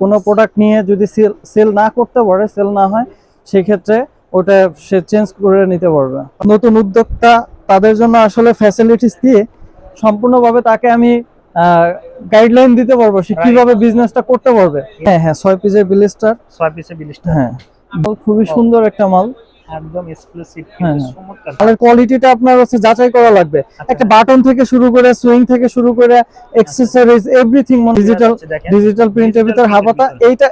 কোনো প্রোডাক্ট নিয়ে যদি সেল সেল না করতে পারে সেল না হয় সেক্ষেত্রে ওটা সে চেঞ্জ করে নিতে পারবে। নতুন উদ্যোক্তা তাদের জন্য আসলে ফ্যাসিলিটিস দিয়ে সম্পূর্ণভাবে তাকে আমি গাইডলাইন দিতে পারব সে কীভাবে বিজনেসটা করতে পারবে। হ্যাঁ হ্যাঁ ছয় পিসের বিলিস্টার ছয় পিসের বিলিস্টার হ্যাঁ। খুবই সুন্দর একটা মাল। একদম এক্সক্লুসিভ হ্যাঁ, হ্যাঁ। কোয়ালিটিটা আপনার হচ্ছে যাচাই করা লাগবে। আচ্ছা। একটা বাটন থেকে শুরু করে সুইং থেকে শুরু করে অ্যাক্সেসরিজ এভরিথিং ডিজিটাল ডিজিটাল প্রিন্টের ভিতর হাফাতা।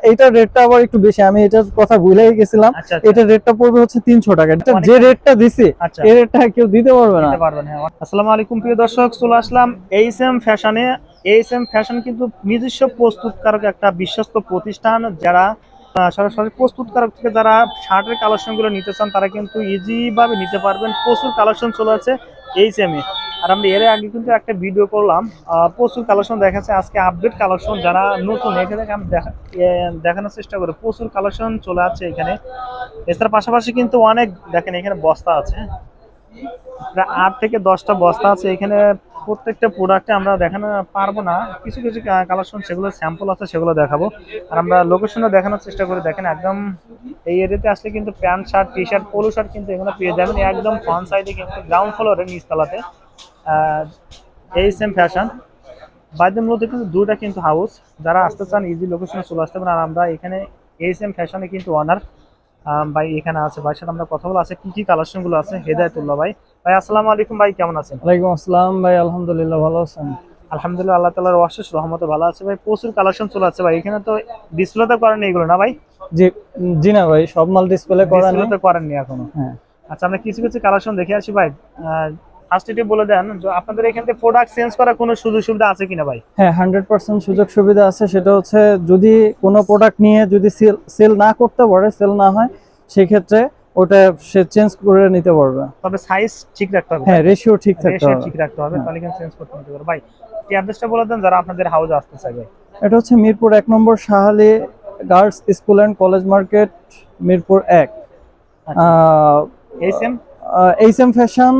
এইটা রেটটা আবার একটু বেশি। আমি এটার কথা ভুলেই গেছিলাম। আচ্ছা আচ্ছা, রেটটা পড়বে হচ্ছে তিনশো টাকা। এটা যে রেটটা দিছি আচ্ছা। এই রেটটা কেউ দিতে পারবে না। হ্যাঁ। আসসালামু আলাইকুম প্রিয় দর্শক। চলে আসলাম এইচ এম ফ্যাশনে এইচ এম ফ্যাশন কিন্তু নিজস্ব প্রস্তুতকারক একটা বিশ্বস্ত প্রতিষ্ঠান। যারা সরাসরি প্রস্তুতকারক থেকে যারা শার্টের কালেকশনগুলো নিতে চান, তারা কিন্তু ইজিভাবে নিতে পারবেন। প্রচুর কালেকশন চলে আছে এইচ এম এ। আর আমরা এর আগে কিন্তু একটা ভিডিও করলাম প্রচুর কালেকশন দেখাচ্ছে। আজকে আপডেট কালেকশন যারা নতুন, এখানে আমি দেখা- দেখানোর চেষ্টা করি প্রচুর কালেকশন চলে আছে এখানে। এছাড়া পাশাপাশি কিন্তু অনেক, দেখেন এখানে বস্তা আছে। প্রায় আট থেকে দশটা বস্তা আছে এখানে। প্রত্যেকটা প্রোডাক্টে আমরা দেখানো পারব না। কিছু কিছু কালেকশন সেগুলো স্যাম্পল আছে, সেগুলো দেখাবো। আর আমরা লোকেশনটা দেখানোর চেষ্টা করে। দেখেন একদম এই এরিয়াতে আসলে কিন্তু pant shirt T shirt polo shirt কিন্তু এগুলো পেয়ে যাবেন। একদম ফ্রন্ট সাইডে কিন্তু গ্রাউন্ড ফ্লোরে নিচতলাতে। এই সেম ফ্যাশন বাইদের মধ্যে কিন্তু দুটা কিন্তু হাউস যারা আসতে চান ইজি লোকেশনে চলে আসতে পারেন। আর আমরা এখানে এই সেম ফ্যাশনে কিন্তু অনার ভাই এখানে আছে। ভাই সাথে আমরা কথা বলে আছে কী, কি কালেকশনগুলো আছে? হেদায়তুল্লাহ ভাই। ভাই আসসালামু আলাইকুম ভাই কেমন আছেন? ওয়ালাইকুম আসসালাম ভাই আলহামদুলিল্লাহ ভালো আছেন? আলহামদুলিল্লাহ আল্লাহ তালার অশেষ রহমতে ভালো আছে ভাই। প্রচুর কালেকশন চলে আছে ভাই এখানে তো ডিসপ্লেতে করেন এগুলো না ভাই? জি জি না ভাই সব মাল ডিসপ্লে করা নেই ডিসপ্লেতে করেননি এখনও। হ্যাঁ। আচ্ছা আমরা কিছু কিছু কালেকশন দেখে আসি ভাই। ফার্স্ট এটি বলে দেন যে আপনাদের এখান থেকে প্রোডাক্ট চেঞ্জ করার কোনো সুযোগ সুবিধা আছে কিনা ভাই? হ্যাঁ হান্ড্রেড পার্সেন্ট সুযোগ সুবিধা আছে। সেটা হচ্ছে যদি কোনো প্রোডাক্ট নিয়ে যদি সেল সেল না করতে পারে সেল না হয় সেক্ষেত্রে ওটা সে চেঞ্জ করে নিতে পারবে। তবে সাইজ ঠিক রাখতে হবে হ্যাঁ রেশিও ঠিক থাকতে রেশিও হবে। ঠিক রাখতে হবে হ্যাঁ। তাহলে কিন্তু চেঞ্জ করতে নিতে পারবে ভাই এই অ্যাড্রেসটা বলে দেন যারা আপনাদের হাউসে আসতে চাই ভাই এটা হচ্ছে মিরপুর এক নম্বর Shahali girls school and college market Mirpur এক। এই H M fashion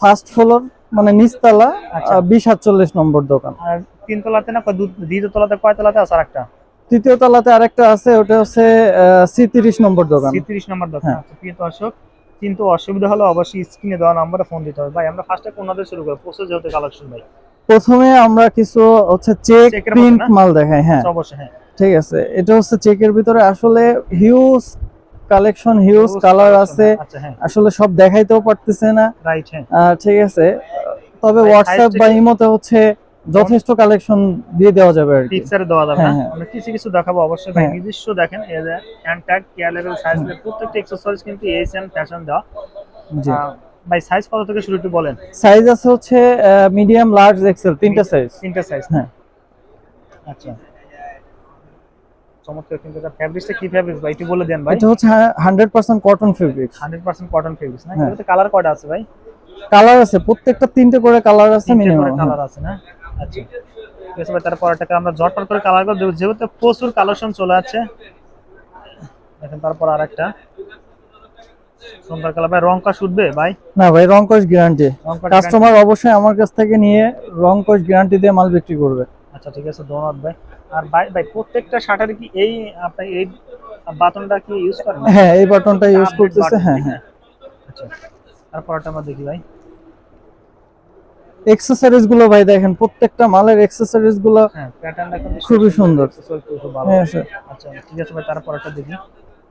first floor মানে নিচতলা আচ্ছা। বিশ সাতচল্লিশ নম্বর দোকান। আর তিনতলাতে না দ্বিতীয় তলাতে কয় তলাতে আছে আরেকটা তৃতীয় তলাতে আরেকটা আছে ওটা হচ্ছে সি তিরিশ নম্বর দোকান। ছিত্রিশ নম্বর দোকান হ্যাঁ। আচ্ছা প্রিয় দর্শক কিন্তু অসুবিধা হলে অবশ্যই স্ক্রিনে দেওয়া নাম্বারে ফোন দিতে হবে। ভাই আমরা ফার্স্টে কোনদের শুরু করব? প্রসেস যেহেতু কালেকশন ভাই। প্রথমে আমরা কিছু হচ্ছে চেক প্রিন্ট মাল দেখাই হ্যাঁ। আচ্ছা, অবশ্যই হ্যাঁ। ঠিক আছে এটা হচ্ছে চেকের ভিতরে আসলে হিউজ কালেকশন হিউজ কালার আছে। আচ্ছা হ্যাঁ। আসলে সব দেখাইতেও পারতেছে না। রাইট হ্যাঁ। ঠিক আছে। তবে হোয়াটসঅ্যাপ বা ইমোতে হচ্ছে যথেষ্ট কালেকশন দিয়ে দেওয়া যাবে আর কি। পিকচারে দেওয়া যাবে হ্যাঁ, না? হ্যাঁ। আমরা কিছু কিছু দেখাবো অবশ্যই ভাই। হ্যাঁ। নিজস্ব দেখেন এই যে হ্যান্ড ট্যাগ কেয়ার লেভেল সাইজ প্রত্যেকটা এক্সেসরিজ কিন্তু এন্ড ফ্যাশন দেওয়া। জি। ভাই সাইজ কত থেকে শুরু একটু বলেন। সাইজ আছে হচ্ছে মিডিয়াম লার্জ এক্সেল তিনটা সাইজ তিনটা সাইজ হ্যাঁ। আচ্ছা। চমৎকার কিন্তু ফ্যাব্রিক্সটা কি ফ্যাব্রিক্স ভাই? একটু বলে দেন ভাই। এটা হচ্ছে hundred percent cotton fabric hundred percent cotton fabrics না? হ্যাঁ। এগুলোতে কালার কয়টা আছে ভাই? কালার আছে প্রত্যেকটা তিনটে করে কালার আছে মিনিমাম কালার আছে না? আচ্ছা। ঠিক আছে তারপর আমরা জটপট করে কালার করে দেবো। যেহেতু প্রচুর কালেকশন চলে আছে দেখেন তারপর আরেকটা। সুন্দর কালার ভাই রং কাজ উঠবে? ভাই? না ভাই রং গ্যারান্টি কাস্টমার অবশ্যই আমার কাছ থেকে নিয়ে রং গ্যারান্টি দিয়ে মাল বিক্রি করবে। আচ্ছা ঠিক আছে ধন্যবাদ ভাই। আর ভাই ভাই প্রত্যেকটা শার্টের কি এই আপনি এই বাটনটা কি ইউজ করেন? হ্যাঁ এই বাটনটা ইউজ করতেছে হ্যাঁ হ্যাঁ। আচ্ছা তারপরটা আমরা দেখি ভাই। এক্সেসরিজগুলো ভাই দেখেন প্রত্যেকটা মালের এক্সেসরিজগুলো হ্যাঁ কিন্তু খুবই সুন্দর। হ্যাঁ স্যার আচ্ছা ঠিক আছে ভাই তারপরটা দেখি।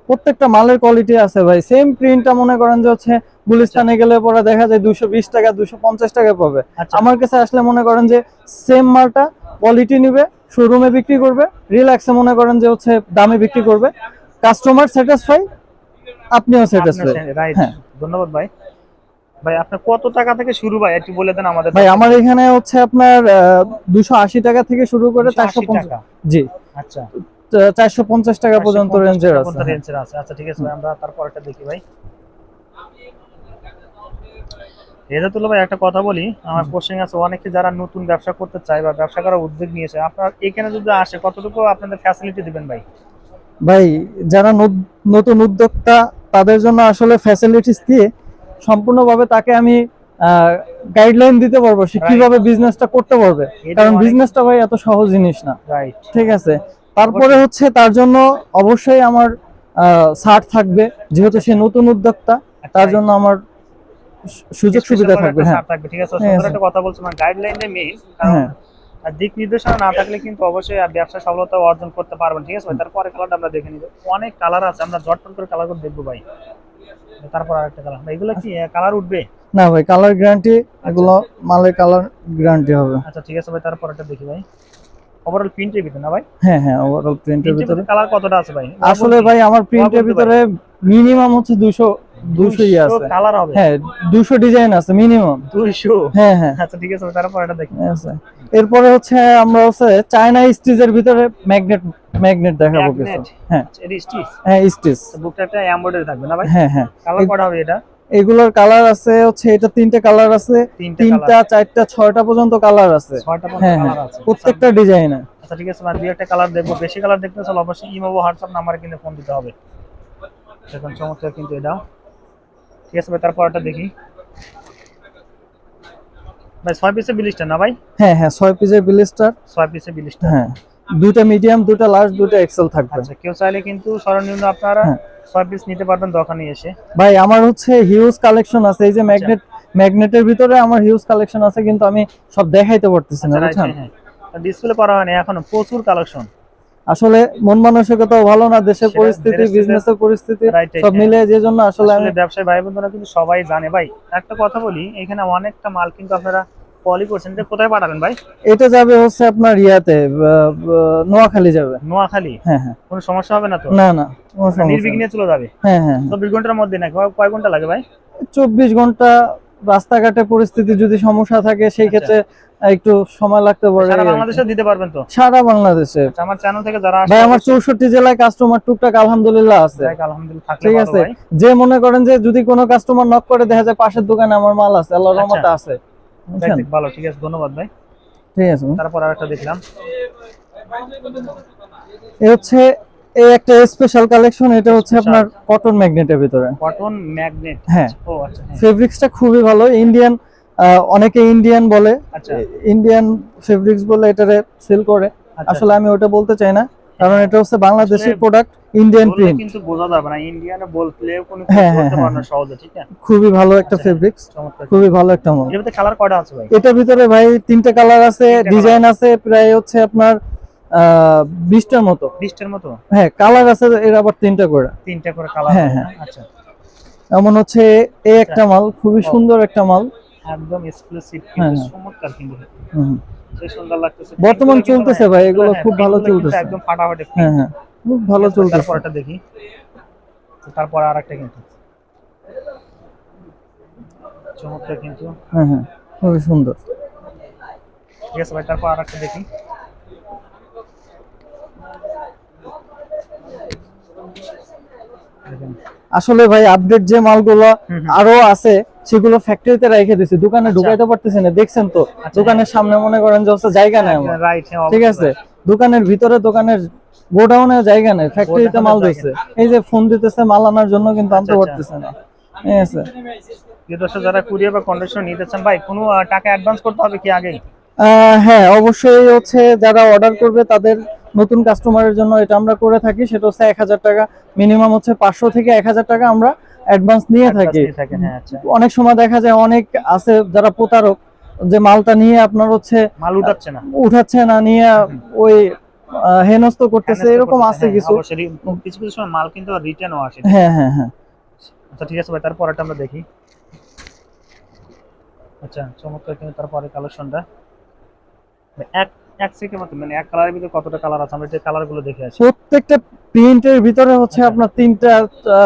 প্রত্যেকটা মালের কোয়ালিটি আছে ভাই। সেম প্রিন্টটা মনে করেন যে হচ্ছে গুলিস্তানে গেলে পরে দেখা যায় দুশো বিশ টাকা দুশো পঞ্চাশ টাকা পাবে। আচ্ছা। আমার কাছে আসলে মনে করেন যে সেম মালটা কোয়ালিটি নিবে শোরুমে বিক্রি করবে রিল্যাক্সে মনে করেন যে হচ্ছে দামে বিক্রি করবে। কাস্টমার স্যাটিসফাই আপনিও স্যাটিসফাই রাইট হ্যাঁ। ধন্যবাদ ভাই। ভাই আপনার কত টাকা থেকে শুরু ভাই? একটু বলে দেন আমাদের ভাই আমার এখানে হচ্ছে আপনার দুশো আশি টাকা থেকে শুরু করে চারশো 280 টাকা? জি। আচ্ছা। চারশো পঞ্চাশ টাকা পর্যন্ত 450 রেঞ্জের আছে। রেঞ্জের আছে। আচ্ছা ঠিক আছে ভাই আমরা তারপরটা দেখি ভাই। রেজাতুল্লাহ ভাই একটা কথা বলি। আমার কোশ্চেন আছে অনেকে যারা নতুন ব্যবসা করতে চায় বা ব্যবসা করার উদ্যোগ নিয়েছে আপনার এখানে যদি আসে কতটুকু আপনাদের ফ্যাসিলিটি দিবেন ভাই? ভাই যারা নত- নতুন উদ্যোক্তা তাদের জন্য আসলে ফ্যাসিলিটিস দিয়ে সম্পূর্ণভাবে তাকে আমি গাইডলাইন দিতে পারব সে. কীভাবে বিজনেসটা করতে পারবে। কারণ বিজনেসটা ভাই এত সহজ জিনিস না। ঠিক আছে? তারপরে হচ্ছে তার জন্য অবশ্যই আমার ছাড় থাকবে যেহেতু সে নতুন উদ্যোক্তা তার জন্য আমার সুযোগ সুবিধা থাকবে হ্যাঁ। থাকবে ঠিক আছে? হ্যাঁ, সুন্দর একটা কথা বলছো মানে গাইডলাইনে মেইন হ্যাঁ। আর দিক নির্দেশনা না থাকলে কিন্তু অবশ্যই ব্যবসা সফলতা অর্জন করতে পারবেন ঠিক আছে? তারপরে কালারটা আমরা দেখে নিব। অনেক কালার আছে আমরা জটপট করে কালার করে দেখব ভাই। তারপর আরেকটা কালার এগুলো কি কালার উঠবে? না ভাই কালার গ্যারান্টি এগুলো মালের কালার গ্যারান্টি হবে। আচ্ছা ঠিক আছে ভাই তারপর একটা দেখি ভাই। ওভারঅল প্রিন্টের ভিতরে না ভাই? হ্যাঁ হ্যাঁ ওভারঅল প্রিন্টের ভিতরে। কালার কতটা আছে ভাই? আসলে ভাই আমার প্রিন্টের ভিতরে মিনিমাম হচ্ছে দুশো দুশোই আছে। কালার হবে। হ্যাঁ দুশো ডিজাইন আছে মিনিমাম 200 হ্যাঁ হ্যাঁ। আচ্ছা ঠিক আছে তারপর এটা দেখি। আছে এরপরে হচ্ছে আমরা হচ্ছে চায়না স্টিচের ভিতরে ম্যাগনেট ম্যাগনেট দেখাবো কিছু। হ্যাঁ। আচ্ছা, এটা স্টিচ হ্যাঁ স্টিচ বুকটা একটা এমব্রয়ডারি থাকবে না ভাই? হ্যাঁ হ্যাঁ। কালার কটা হবে এটা? এগুলোর কালার আছে হচ্ছে এটা তিনটে কালার আছে। তিনটা চারটা ছয়টা পর্যন্ত কালার আছে। হ্যাঁ কালার হ্যাঁ। আছে। প্রত্যেকটা ডিজাইনে আচ্ছা ঠিক আছে দুই একটা কালার দেখব। বেশি কালার দেখতে চাইলে অবশ্যই ইমো বা হোয়াটসঅ্যাপ নাম্বারে কিন্তু ফোন দিতে হবে। দেখুন চমৎকার কিন্তু এটা। ঠিক আছে ভাই তারপর একটা দেখি। ভাই ছয় পিসে বিলিশটা না ভাই? হ্যাঁ হ্যাঁ ছয় পিসের বিলিস্টার ছয় পিসে বিলিশটা হ্যাঁ দুটা মিডিয়াম দুটা লার্জ দুটা এক্সেল থাকবে। আচ্ছা কেউ চাইলে কিন্তু সর্বনিম্ন আপনারা হ্যাঁ। ছয় পিস নিতে পারবেন দোকানে এসে। ভাই আমার হচ্ছে হিউজ কালেকশন আছে। এই যে ম্যাগনেট ম্যাগনেটের ভিতরে আমার হিউজ কালেকশন আছে কিন্তু আমি সব দেখাইতে পারতেছি না আচ্ছা বুঝছেন? ডিসপ্লে করা হয়নি এখনও প্রচুর কালেকশন আসলে মন মানসিকতাও ভালো না দেশের পরিস্থিতি বিজনেসের পরিস্থিতি সব। মিলে যে জন্য আসলে আমি ব্যবসায়ী ভাই বোনেরা কিন্তু সবাই জানে। ভাই একটা কথা বলি এখানে অনেকটা মাল কিন্তু আপনারা পলি করছেন। যে কোথায় পাঠাবেন ভাই? এটা যাবে হচ্ছে আপনার ইয়াতে নোয়াখালী যাবে। নোয়াখালী? হ্যাঁ হ্যাঁ। কোনো সমস্যা হবে না তো? না না। নির্বিঘ্নে চলে যাবে? হ্যাঁ হ্যাঁ। চব্বিশ ঘণ্টার মধ্যে নাকি? কয়- কয় ঘণ্টা লাগে ভাই? চব্বিশ ঘণ্টা রাস্তাঘাটে পরিস্থিতি যদি সমস্যা থাকে সেই আচ্ছা। ক্ষেত্রে একটু সময় লাগতে পারে সারা। বাংলাদেশে দিতে পারবেন তো? সারা বাংলাদেশে। আচ্ছা, আমার চ্যানেল থেকে যারা ভাই আমার চৌষট্টি জেলায় কাস্টমার টুকটাক আলহামদুলিল্লাহ আছে। আলহামদুলিল্লাহ ঠিক আছে? যে মনে করেন যে যদি কোনো কাস্টমার নক করে দেখা যায় পাশের দোকানে আমার মাল আছে আল্লাহর আচ্ছা। রহমতে আছে। ভালো ঠিক আছে ধন্যবাদ ভাই। ঠিক আছে। তারপর আরেকটা দেখলাম। এ হচ্ছে এই একটা স্পেশাল কালেকশন এটা হচ্ছে আপনার কটন ম্যাগনেটের ভিতরে। কটন ম্যাগনেট হ্যাঁ। ও আচ্ছা হ্যাঁ। ফেব্রিক্সটা খুবই ভালো ইন্ডিয়ান অনেকে ইন্ডিয়ান বলে আচ্ছা। ইন্ডিয়ান ফেব্রিক্স বলে এটারে সেল করে। আচ্ছা। আসলে আমি ওটা বলতে চাই না কারণ এটা হচ্ছে বাংলাদেশের প্রোডাক্ট ইন্ডিয়ান প্রিন্ট কিন্তু বোঝা যাবে না ইন্ডিয়ানে বললেও কোনো হ্যাঁ, হ্যাঁ, বলতে পারে না হ্যাঁ। সহজে ঠিক আছে? খুবই ভালো একটা আচ্ছা। ফেব্রিক্স খুবই ভালো একটা মাল এর ভিতরে কালার কয়টা আছে ভাই? এটার ভিতরে ভাই তিনটে কালার আছে ডিজাইন আছে প্রায় হচ্ছে আপনার আহ বিশটার মতো। বিশটার মতো? হ্যাঁ কালার আছে এর আবার তিনটা করে। তিনটা করে কালার হ্যাঁ, হ্যাঁ। আচ্ছা। এমন হচ্ছে এই একটা মাল খুবই সুন্দর একটা মাল। একদম এক্সক্লুসিভ হ্যাঁ, কিন্তু হ্যাঁ। চমৎকার কিন্তু সুন্দর লাগতেছে। বর্তমান কিন্তু চলতেছে ভাই, এগুলো খুব ভালো চলতেছে। একদম ফাটাফাটি হ্যাঁ হ্যাঁ খুব ভালো চলতেছে। তারপরটা দেখি। তারপর আরেকটা কিন্তু। চমৎকার কিন্তু। হ্যাঁ হ্যাঁ খুবই সুন্দর। ঠিক আছে ভাই তারপর আরেকটা দেখি। দেখেন। আসলে ভাই আপডেট যে মালগুলো। আরও আছে সেগুলো ফ্যাক্টরিতে রেখে দিছি। দোকানে আচ্ছা। ঢুকাইতে পারতেছি না দেখছেন তো? আচ্ছা, দোকানের সামনে মনে করেন যে হচ্ছে জায়গা নেই হ্যাঁ ঠিক আছে? দোকানের ভিতরে দোকানের গোডাউনে জায়গা নেই ফ্যাক্টরিতে মাল দিচ্ছে এই যে ফোন দিতেছে মাল আনার জন্য কিন্তু আনতে আচ্ছা, আচ্ছা। পারতেছে না। ঠিক আছে? যারা কুরিয়ার বা কন্ডিশন নিতে চান ভাই কোনো টাকা অ্যাডভান্স করতে হবে কি আহ, হ্যাঁ অবশ্যই হচ্ছে যারা অর্ডার করবে তাদের নতুন কাস্টমারের জন্য এটা আমরা করে থাকি। সেটা হচ্ছে এক হাজার টাকা। মিনিমাম হচ্ছে পাঁচশো থেকে এক হাজার টাকা আমরা অ্যাডভান্স নিয়ে থাকি। হ্যাঁ আচ্ছা। অনেক সময় দেখা যায় অনেক আছে যারা প্রতারক যে মালটা নিয়ে আপনার হচ্ছে মাল উঠাচ্ছে না। উঠাচ্ছে না নিয়ে ওই হেনস্থ করতেছে এরকম আছে হ্যাঁ, কিছু। কিছু কিছু সময় মাল কিন্তু রিটার্নও আসে হ্যাঁ হ্যাঁ হ্যাঁ। আচ্ছা ঠিক আছে ভাই তারপর একটা আমরা দেখি। আচ্ছা চমৎকার কিন্তু তারপরে কালেকশনটা এক এক সেকেন্ড মানে এক কালারের ভিতরে কতটা কালার আছে? আমরা যে কালারগুলো দেখে আছি প্রত্যেকটা প্রিন্টের ভিতরে হচ্ছে আচ্ছা। আপনার তিনটা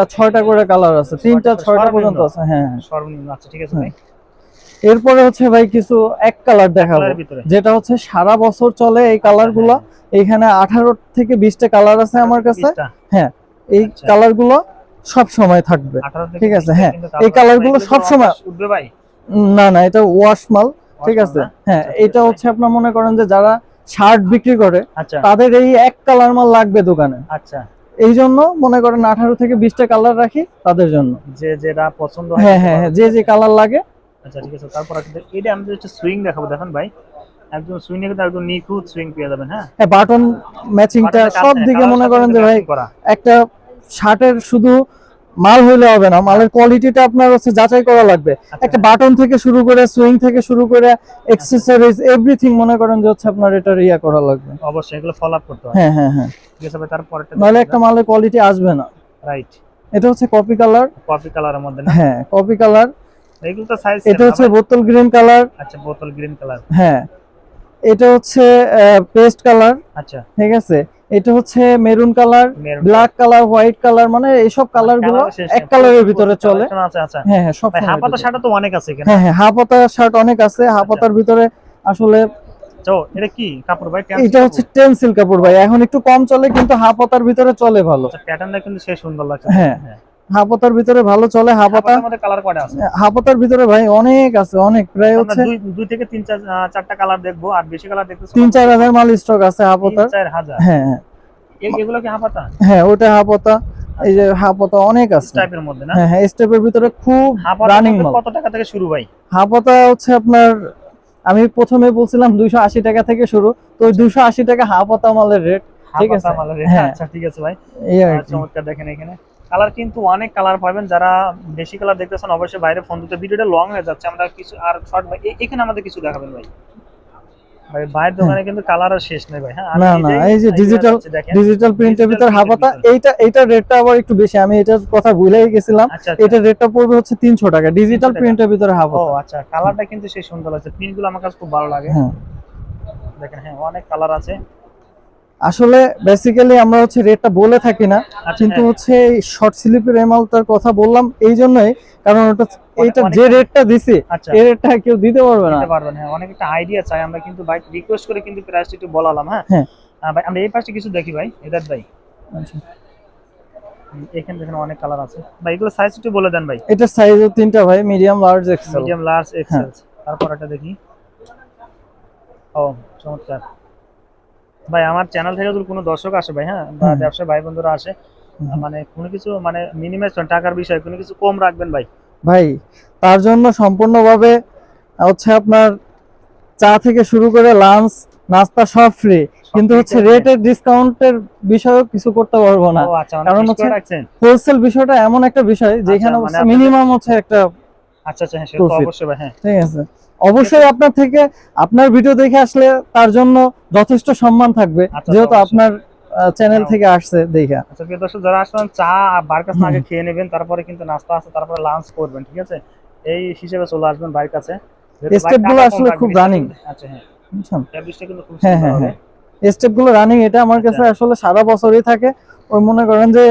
ছয়টা করে কালার আছে। তিনটা ছয়টা, পর্যন্ত আছে হ্যাঁ হ্যাঁ। সর্বনিম্ন আচ্ছা ঠিক আছে ভাই। এরপরে হচ্ছে ভাই কিছু এক কালার দেখাবো। যেটা হচ্ছে সারা বছর চলে এই কালারগুলো এইখানে আঠারো থেকে বিশটা কালার আছে আমার কাছে। হ্যাঁ এই আচ্ছা। কালারগুলো সব সময় থাকবে। ঠিক আছে, হ্যাঁ। এই কালারগুলো এগুলো সব সময়- উঠবে ভাই? না না এটা ওয়াশ মাল। ঠিক আছে? হ্যাঁ আচ্ছা, এটা হচ্ছে আপনার মনে করেন যে যারা শার্ট বিক্রি করে আচ্ছা। তাদের এই এক কালার মাল লাগবে দোকানে। আচ্ছা। এই জন্য মনে করেন আঠারো থেকে বিশটা কালার রাখি তাদের জন্য। যে যেটা পছন্দ হ্যাঁ হ্যাঁ হ্যাঁ যে যে কালার লাগে। আচ্ছা ঠিক আছে তারপর এটা আমি একটা সুইং দেখাবো দেখেন ভাই। একদম কিন্তু একদম নিখুঁত সুইং পেয়ে যাবেন হ্যাঁ? হ্যাঁ বাটন ম্যাচিংটা বাটনের সব দিকে মনে করেন যে ভাই করা। একটা শার্টের শুধু মাল হইলে হবে না মালের কোয়ালিটিটা আপনার হচ্ছে যাচাই করা লাগবে। আচ্ছা। একটা বাটন থেকে শুরু করে সুইং থেকে শুরু করে এক্সেসরিজ এভরিথিং মনে করেন যে হচ্ছে আপনার এটা ইয়া করা লাগবে। অবশ্যই এগুলো ফলো আপ করতে হয় হ্যাঁ হ্যাঁ হ্যাঁ। ঠিক আছে ভাই নাহলে একটা মালের কোয়ালিটি আসবে না। রাইট এটা হচ্ছে কপি কালার কফি কালারের মধ্যে না? হ্যাঁ কপি কালার এগুলো তো সাইজ এটা হচ্ছে বোতল গ্রিন কালার আচ্ছা বোতল গ্রিন কালার হ্যাঁ। এটা হচ্ছে পেস্ট কালার আচ্ছা। ঠিক আছে? এটা হচ্ছে maroon colour black colour white colour মানে এইসব কালারগুলো এক কালারের ভিতরে চলে। আচ্ছা। হ্যাঁ হ্যাঁ সব হাফাতা এটা তো অনেক আছে হ্যাঁ হ্যাঁ হাফাতা শার্ট অনেক আছে হাফাতার ভিতরে আসলে এটা কি কাপড় ভাই? এটা হচ্ছে টেন্সিল কাপড় ভাই। এখন একটু কম চলে কিন্তু হাফাতার ভিতরে চলে ভালো। প্যাটার্নটা কিন্তু সে সুন্দর লাগছে। হ্যাঁ। হাফাতার ভিতরে ভালো চলে হাফাতা হাফাতার কালার কয়টা আছে? হাফাতার ভিতরে ভাই অনেক আছে অনেক। প্রায় হচ্ছে দুই থেকে তিন চার চারটা কালার দেখব আর বেশি কালার দেখতে তিন চার হাজার মাল স্টক আছে হাফাতার চার হাজার। হ্যাঁ হ্যাঁ। এগুলো কি হাফাতা হ্যাঁ ওটা হাফাতা এই যে হাফাতা অনেক আছে। টাইপের মধ্যে না? হ্যাঁ হ্যাঁ স্টেপের ভিতরে খুব রানিং মাল। কত টাকা থেকে শুরু ভাই? হাফাতা হচ্ছে আপনার আমি প্রথমে বলছিলাম দুইশো আশি টাকা থেকে শুরু তো ওই দুইশো আশি টাকা হাফাতা মালের রেট ঠিক আছে। মালের হ্যাঁ। আচ্ছা ঠিক আছে ভাই। এই চমৎকার দেখেন এখানে। কালার কিন্তু অনেক কালার পাবেন। যারা বেশি কালার দেখতেছেন অবশ্যই বাইরে ফোন দিতে। ভিডিওটা লং হয়ে যাচ্ছে। আমরা কিছু আর শর্ট ভাই এখানে আমাদের কিছু দেখাবেন ভাই। ভাই দোকানে কিন্তু কালার আর শেষ নেই ভাই হ্যাঁ? আমি না, না, এই যে দেখেন। ডিজিটাল প্রিন্টের ভিতর হাফাতা ভিতরে। এইটা রেটটা আবার একটু বেশি। আমি এটার কথা ভুলেই গেছিলাম। আচ্ছা আচ্ছা। রেটটা পড়বে হচ্ছে তিনশো টাকা। ডিজিটাল 300। প্রিন্টের ভিতরে ও হাফাতা আচ্ছা। কালারটা কিন্তু সেই সুন্দর লাগছে প্রিন্টগুলো আমার কাছে খুব ভালো লাগে। হ্যাঁ। দেখেন হ্যাঁ অনেক কালার আছে। আসলে বেসিক্যালি আমরা হচ্ছে রেটটা বলে থাকি না আচ্ছা, কিন্তু হ্যাঁ। হচ্ছে শর্ট স্লিপের এমাউন্টটার কথা বললাম এই জন্যই কারণ ওটা এইটা যে রেটটা দিছি আচ্ছা। এই রেটটা কেউ দিতে পারবে না। দিতে পারবেন হ্যাঁ অনেক একটা আইডিয়া চাই আমরা কিন্তু ভাই রিকোয়েস্ট করে কিন্তু প্রাইসটা একটু বলালাম হ্যাঁ। হ্যাঁ। ভাই আমরা এই পাশে কিছু দেখি ভাই এদার ভাই। আচ্ছা। এখানে দেখেন অনেক কালার আছে। ভাই এগুলো সাইজ একটু বলে দেন ভাই। এটা সাইজ তিনটা ভাই medium large XL medium large. XL তারপর এটা দেখি। ও চমৎকার। ভাই আমার চ্যানেল থেকে যদি কোনো দর্শক আসে ভাই হ্যাঁ? বা। ব্যবসায়ী ভাই বন্ধুরা আসে মানে কোনো কিছু মানে মিনিমাম টাকার বিষয় কোনো কিছু কম রাখবেন ভাই। ভাই তার জন্য সম্পূর্ণভাবে হচ্ছে আপনার চা থেকে শুরু করে লাঞ্চ নাস্তা সব ফ্রি কিন্তু হচ্ছে রেটের ডিসকাউন্টের বিষয়েও কিছু করতে পারব না। আচ্ছা মানে কারণ হচ্ছে- হোলসেল বিষয়টা এমন একটা বিষয় যেখানে মানে মিনিমাম হচ্ছে একটা আচ্ছা আচ্ছা হ্যাঁ অবশ্যই ভাই হ্যাঁ। ঠিক আছে। অবশ্যই আপনার থেকে আপনার ভিডিও দেখে আসলে তার জন্য যথেষ্ট সম্মান থাকবে আচ্ছা, যেহেতু আপনার চ্যানেল হ্যাঁ। থেকে আসছে দেখা। আচ্ছা প্রিয় দর্শক যারা আসবেন চা আর বার কাছে হুম। আগে খেয়ে নেবেন তারপরে কিন্তু নাস্তা আছে তারপরে লাঞ্চ করবেন ঠিক আছে? এই হিসেবে চলে আসবেন বাড়ির কাছে। যেহেতু Step বাড়িরগুলো আসলে খুব। গুলো- আচ্ছা হ্যাঁ। বুঝছেন? ফ্যাব্রিকটা কিন্তু খুব হ্যাঁ, হ্যাঁ, হবে। স্টেপগুলো রানিং এটা আমার কাছে আচ্ছা। আসলে সারা বছরই থাকে। ওই মনে করেন যে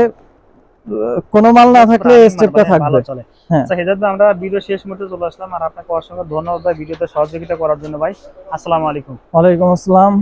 কোনো মাল না থাকলে স্টেপটা মানে থাকবে। হ্যাঁ। আচ্ছা হেজাদ ভাই, আমরা ভিডিও শেষ মুহূর্তে চলে আসলাম আর আপনাকে অসংখ্য ধন্যবাদ ভাই ভিডিওতে সহযোগিতা করার জন্য ভাই। আসসালামু আলাইকুম। ওয়ালাইকুম আসসালাম।